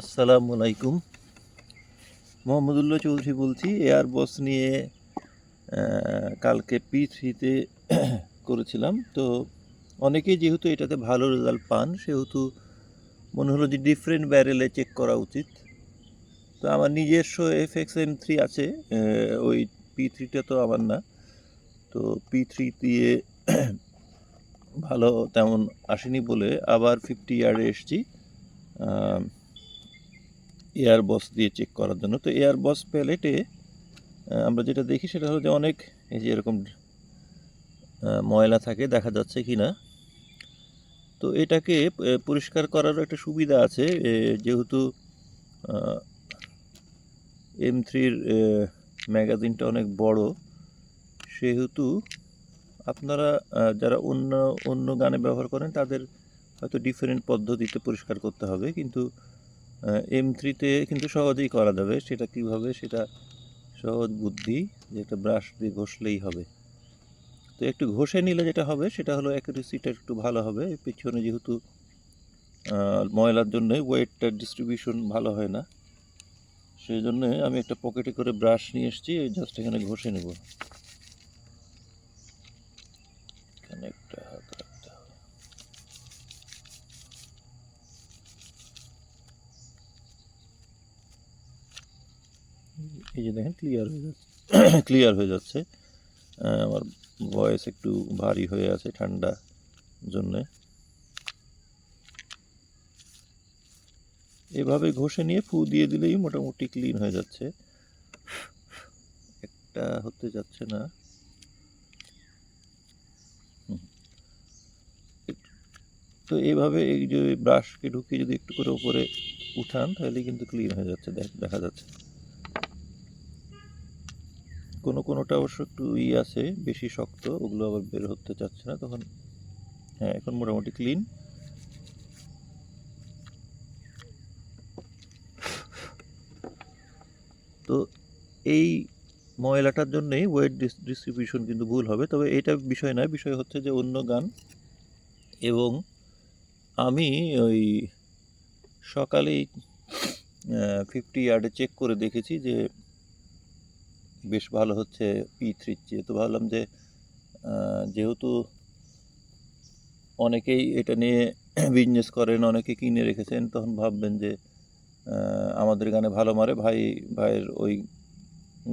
আসসালামু আলাইকুম। মোহাম্মদুল্লাহ চৌধুরী বলছি এয়ার বস নিয়ে কালকে পি থ্রিতে করেছিলাম। তো অনেকেই যেহেতু এটাতে ভালো রেজাল্ট পান, সেহেতু মনে হলো যে ডিফারেন্ট ব্যারেলে চেক করা উচিত। তো আমার নিজস্ব এফ এক্স এম থ্রি আছে ওই পি থ্রিটা তো আমার না। তো পি থ্রি দিয়ে ভালো তেমন আসেনি বলে আবার ফিফটি ইয়ার্ডে এসছি। এয়ার বস দিয়ে চেক করার জন্য। তো এয়ার বস প্যালেটে আমরা যেটা দেখি সেটা হলো যে অনেক, এই যে এরকম ময়লা থাকে, দেখা যাচ্ছে কি না? তো এটাকে পরিষ্কার করারও একটা সুবিধা আছে যেহেতু এম থ্রির ম্যাগাজিনটা অনেক বড়, সেহেতু আপনারা যারা অন্য অন্য গানে ব্যবহার করেন, তাদের হয়তো ডিফারেন্ট পদ্ধতিতে পরিষ্কার করতে হবে। কিন্তু এম থ্রিতে কিন্তু সহজেই করা যাবে। সেটা কীভাবে? সেটা সহজ বুদ্ধি যে একটা ব্রাশ দিয়ে ঘষলেই হবে। তো একটু ঘষে নিলে যেটা হবে, সেটা হলো অ্যাকুরেসিটা একটু ভালো হবে। পিছনে যেহেতু ময়লার জন্য ওয়েটটার ডিস্ট্রিবিউশন ভালো হয় না। সেই জন্য আমি একটা পকেটে করে ব্রাশ নিয়ে এসেছি জাস্ট এখানে ঘষে নেব। এখানে একটা হাত রাখতে হবে এই যে দেখেন ক্লিয়ার হয়ে যাচ্ছে। ক্লিয়ার হয়ে যাচ্ছে। আমার ভয়েস একটু ভারী হয়ে আছে ঠান্ডা জন্যে। এভাবে ঘষে নিয়ে ফু দিয়ে দিলেই মোটামুটি ক্লিন হয়ে যাচ্ছে। একটা হতে যাচ্ছে না। তো এইভাবে এই যে ব্রাশকে ঢুকিয়ে যদি একটু করে উপরে উঠান তাহলে কিন্তু ক্লিন হয়ে যাচ্ছে, দেখ- দেখা যাচ্ছে। কোনো কোনোটা অবশ্য একটু ই আছে, বেশি শক্ত, ওগুলো আবার বের হতে চাচ্ছে না, তখন হ্যাঁ এখন মোটামুটি ক্লিন তো এই ময়লাটার জন্যেই ওয়েট ডিস্ট্রিবিউশন কিন্তু ভুল হবে, তবে এটা বিষয় নয়, বিষয় হচ্ছে যে অন্য গান এবং আমি ওই সকালেই ফিফটি ইয়ার্ডে চেক করে দেখেছি যে বেশ ভালো হচ্ছে পি থ্রির চেয়ে তো ভাবলাম যে যেহেতু অনেকেই এটা নিয়ে বিজনেস করেন, অনেকে কিনে রেখেছেন, তখন ভাববেন যে আমাদের গানে ভালো মারে, ভাই, ভাইয়ের ওই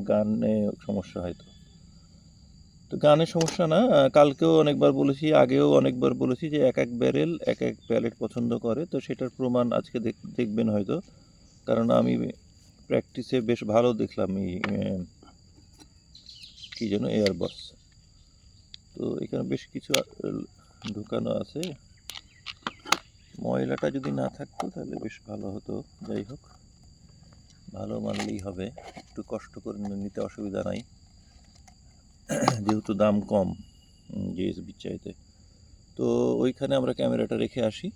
গানে সমস্যা হয়তো। তো গানের সমস্যা না, কালকেও অনেকবার বলেছি, আগেও অনেকবার বলেছি যে, এক এক ব্যারেল এক এক প্যালেট পছন্দ করে, তো সেটার প্রমাণ আজকে দেখ- দেখবেন হয়তো। কারণ আমি প্র্যাকটিসে বেশ ভালো দেখলাম এই কি যেন এয়ারবাস তো এখানে বেশ কিছু ঢুকানো আছে। ময়লাটা যদি না থাকতো তাহলে বেশ ভালো হতো। যাই হোক, ভালো মানলেই হবে। একটু কষ্ট করে নিতে অসুবিধা নাই। যেহেতু দাম কম জিএসবির চাইতে। তো ওইখানে আমরা ক্যামেরাটা রেখে আসি।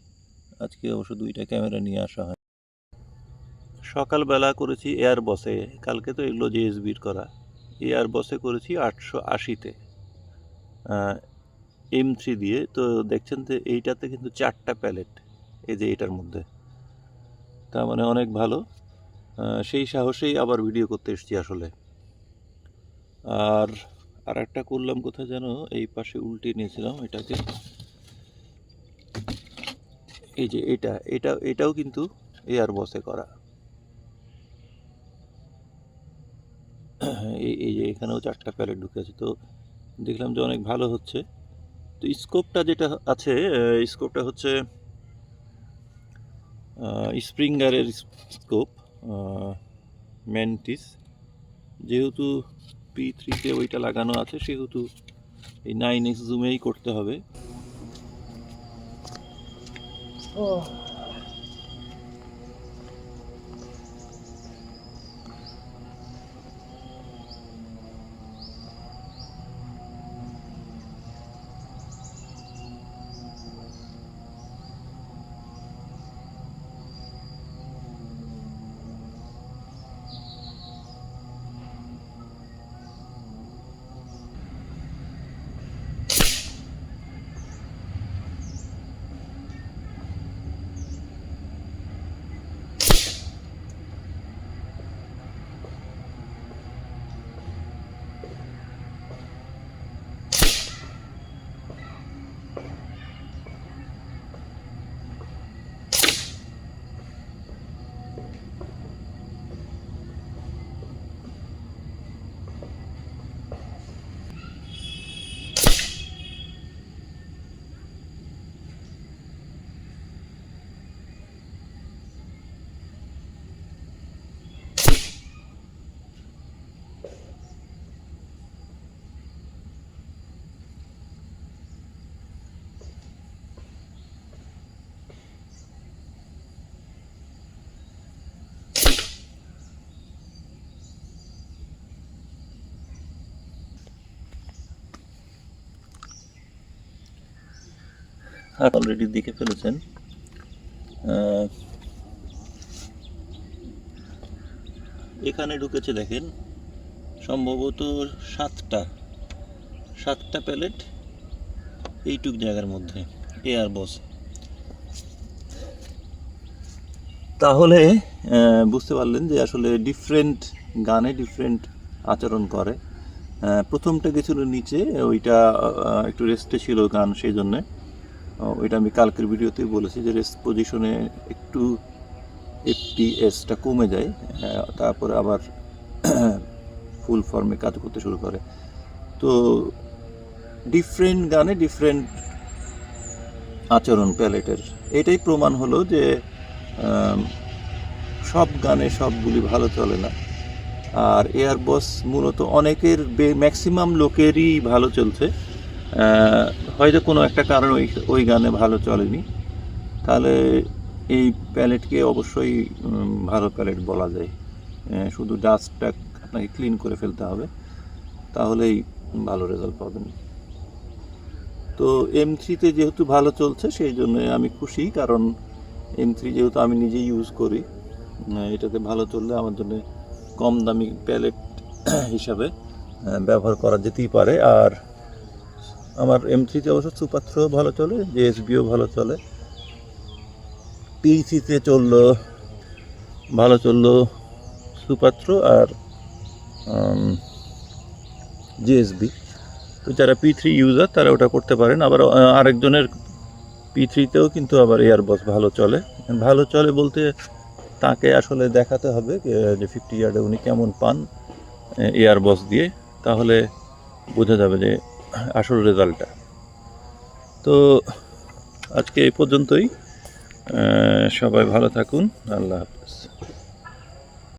আজকে অবশ্য দুইটা ক্যামেরা নিয়ে আসা হয়। সকালবেলা করেছি এয়ার বসে কালকে তো এগুলো জিএসবির করা। এয়ার বসে করেছি আটশো আশিতে। এম থ্রি দিয়ে। তো দেখছেন যে এইটাতে কিন্তু চারটা প্যালেট, এই যে এটার মধ্যে। তার মানে অনেক ভালো। সেই সাহসেই আবার ভিডিও করতে এসেছি আসলে। আর আর একটা করলাম কোথায় যেন? এই পাশে উল্টে নিয়েছিলাম এটাকে। এই যে এটা এটা, এটাও কিন্তু এয়ার বসে করা। এই এই যে এখানেও চারটা প্যালেট ঢুকে আছে, তো দেখলাম যে অনেক ভালো হচ্ছে। তো স্কোপটা যেটা আছে স্কোপটা হচ্ছে স্প্রিঙ্গারের স্কোপ ম্যান্টিস। যেহেতু পি থ্রিতে ওইটা লাগানো আছে, সেহেতু এই নাইন এক্স জুমেই করতে হবে। অলরেডি দেখে ফেলেছেন। এখানে ঢুকেছে দেখেন, সম্ভবত সাতটা সাতটা প্যালেট এইটুক জায়গার মধ্যে, এয়ার বস। তাহলে বুঝতে পারলেন যে আসলে ডিফারেন্ট গানে ডিফারেন্ট আচরণ করে। প্রথমটা গেছিল নিচে, ওইটা একটু রেস্টে ছিল গান, সেই জন্যে। ওইটা আমি কালকের ভিডিওতেই বলেছি যে রেস্ট পজিশনে একটু এফপিএসটা কমে যায় তারপরে আবার ফুল ফর্মে কাজ করতে শুরু করে। তো ডিফারেন্ট গানে ডিফারেন্ট আচরণ প্যালেটের। এটাই প্রমাণ হলো যে সব গানে সবগুলি ভালো চলে না। আর এয়ারবস মূলত অনেকের ম্যাক্সিমাম লোকেরই ভালো চলছে। হয়তো কোনো একটা কারণ ওই ওই গানে ভালো চলেনি। তাহলে এই প্যালেটকে অবশ্যই ভালো প্যালেট বলা যায়। শুধু ডাস্টটা আপনাকে ক্লিন করে ফেলতে হবে। তাহলেই ভালো রেজাল্ট পাবেন। তো এম থ্রিতে যেহেতু ভালো চলছে, সেই জন্য আমি খুশি, কারণ এম থ্রি যেহেতু আমি নিজে ইউজ করি এটাতে ভালো চললে আমার জন্য কম দামি প্যালেট হিসাবে ব্যবহার করা যেতেই পারে। আর আমার এম থ্রিতে অবশ্য সুপাত্র ভালো চলে জেএসবিও ভালো চলে। পিসিতে চলল, ভালো চলল সুপাত্র আর জিএসবি তো যারা পি থ্রি ইউজার তারা ওটা করতে পারেন। আবার আরেকজনের পি থ্রিতেও কিন্তু আবার এয়ারবস ভালো চলে। ভালো চলে বলতে তাকে আসলে দেখাতে হবে যে ফিফটি ইয়ার্ডে উনি কেমন পান এয়ারবস দিয়ে। তাহলে বোঝা যাবে যে আসল রেজাল্টটা। তো আজকে এই পর্যন্তই। সবাই ভালো থাকুন। আল্লাহ হাফেজ।